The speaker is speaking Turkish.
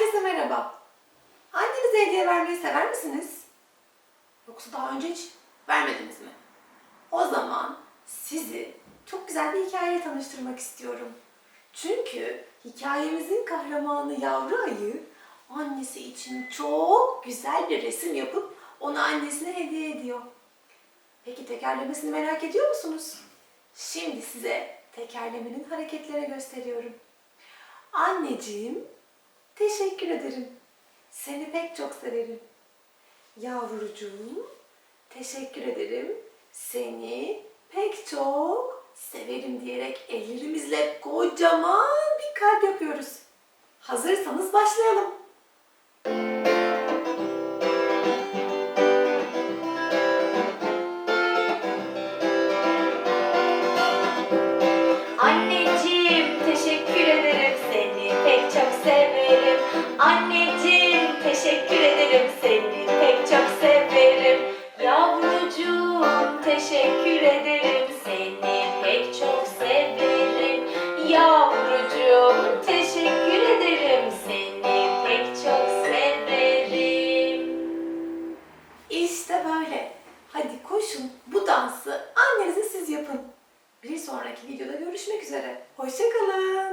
Herkese merhaba. Annenize hediye vermeyi sever misiniz? Yoksa daha önce hiç vermediniz mi? O zaman sizi çok güzel bir hikayeyle tanıştırmak istiyorum. Çünkü hikayemizin kahramanı yavru ayı annesi için çok güzel bir resim yapıp onu annesine hediye ediyor. Peki tekerlemesini merak ediyor musunuz? Şimdi size tekerlemenin hareketlerini gösteriyorum. Anneciğim, teşekkür ederim. Seni pek çok severim. Yavrucuğum, teşekkür ederim. Seni pek çok severim diyerek ellerimizle kocaman bir kalp yapıyoruz. Hazırsanız başlayalım. Anneciğim teşekkür ederim seni pek çok severim. Koşun bu dansı annenize siz yapın. Bir sonraki videoda görüşmek üzere. Hoşçakalın.